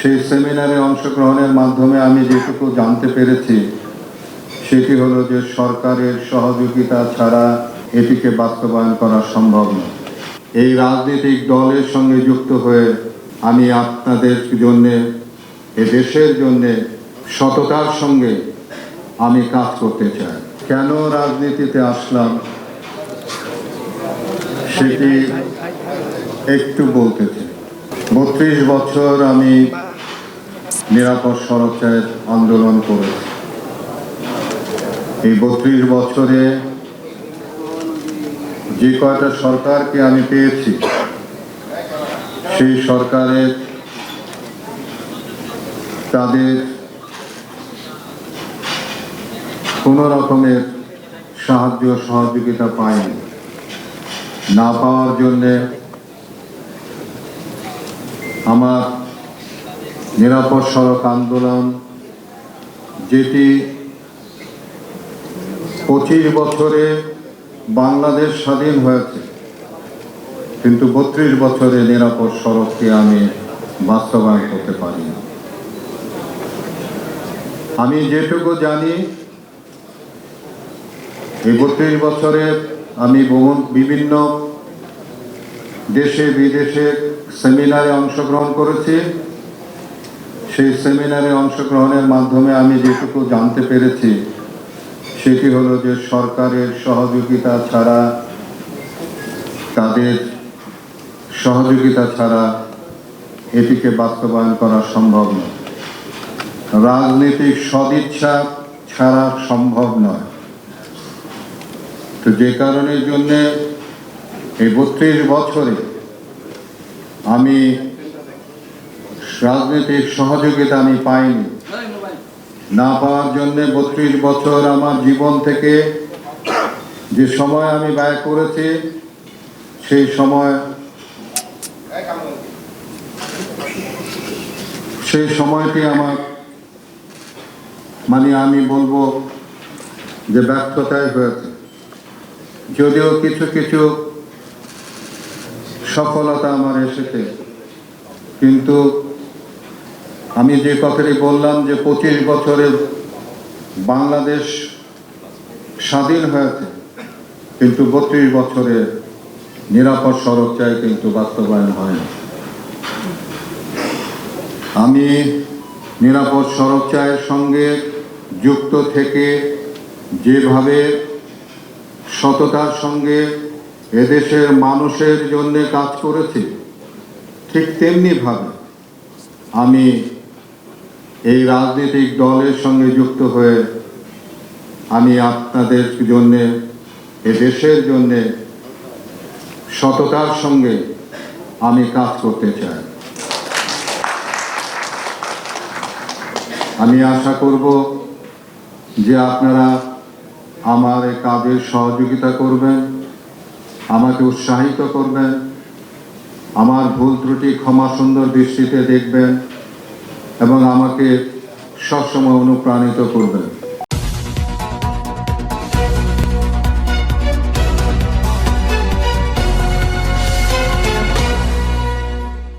সেই সেমিনারে অংশগ্রহণের মাধ্যমে আমি যেটুকু জানতে পেরেছি, সেটি হলো যে সরকারের সহযোগিতা ছাড়া এটিকে বাস্তবায়ন করা সম্ভব নয়। এই রাজনৈতিক দলের সঙ্গে যুক্ত হয়ে আমি আপনাদের জন্যে এ দেশের জন্যে সততার সঙ্গে আমি কাজ করতে চাই। কেন রাজনীতিতে আসলাম, সেটি একটু বলতে চাই। বত্রিশ বছর আমি নিরাপদ সড়কের আন্দোলন করেছি। এই বত্রিশ বছরে যে কয়টা সরকারকে আমি পেয়েছি, সেই সরকারের তাদের কোনো রকমের সাহায্য সহযোগিতা পায়নি না পাওয়ার জন্যে আমার নিরাপদ সড়ক আন্দোলন, যেটি পঁচিশ বছরে বাংলাদেশ স্বাধীন হয়েছে, কিন্তু বত্রিশ বছরে নিরাপদ সড়ককে আমি বাস্তবায়ন করতে পারি না। আমি যেটুকু জানি, এই বত্রিশ বছরে আমি বহু- বিভিন্ন দেশে বিদেশে সেমিনারে অংশগ্রহণ করেছি। সেই সেমিনারে অংশগ্রহণের মাধ্যমে আমি যেটুকু জানতে পেরেছি, সেটি হলো যে সরকারের সহযোগিতা ছাড়া, তাদের সহযোগিতা ছাড়া এটিকে বাস্তবায়ন করা সম্ভব নয়। রাজনৈতিক সদিচ্ছা ছাড়া সম্ভব নয়। তো যে কারণের জন্যে এই বত্রিশ বছরে আমি রাজনৈতিক সহযোগিতা আমি পাইনি। না পাওয়ার জন্য বত্রিশ বছর আমার জীবন থেকে যে সময় আমি ব্যয় করেছি, সেই সময় সেই সময়টি আমার মানে আমি বলব যে ব্যর্থতাই হয়েছে। যদিও কিছু কিছু সফলতা আমার এসেছে, কিন্তু আমি যে কথাটি বললাম যে পঁচিশ বছরে বাংলাদেশ স্বাধীন হয়েছে, কিন্তু বত্রিশ বছরে নিরাপদ সড়ক চাই কিন্তু বাস্তবায়ন হয় না আমি নিরাপদ সড়ক চায়ের সঙ্গে যুক্ত থেকে যেভাবে সততার সঙ্গে এদেশের মানুষের জন্য কাজ করেছি, ঠিক তেমনিভাবে আমি এই রাজনৈতিক দলের সঙ্গে যুক্ত হয়ে আমি আপনাদের জন্য, এ দেশের জন্য সততার সঙ্গে আমি কাজ করতে চাই। আমি আশা করব যে আপনারা আমার এই কাজের সহযোগিতা করবেন, আমাকে উৎসাহিত করবেন, আমার ভুল ত্রুটি ক্ষমা সুন্দর দৃষ্টিতে দেখবেন এবং আমাকে সবসময় অনুপ্রাণিত করবেন।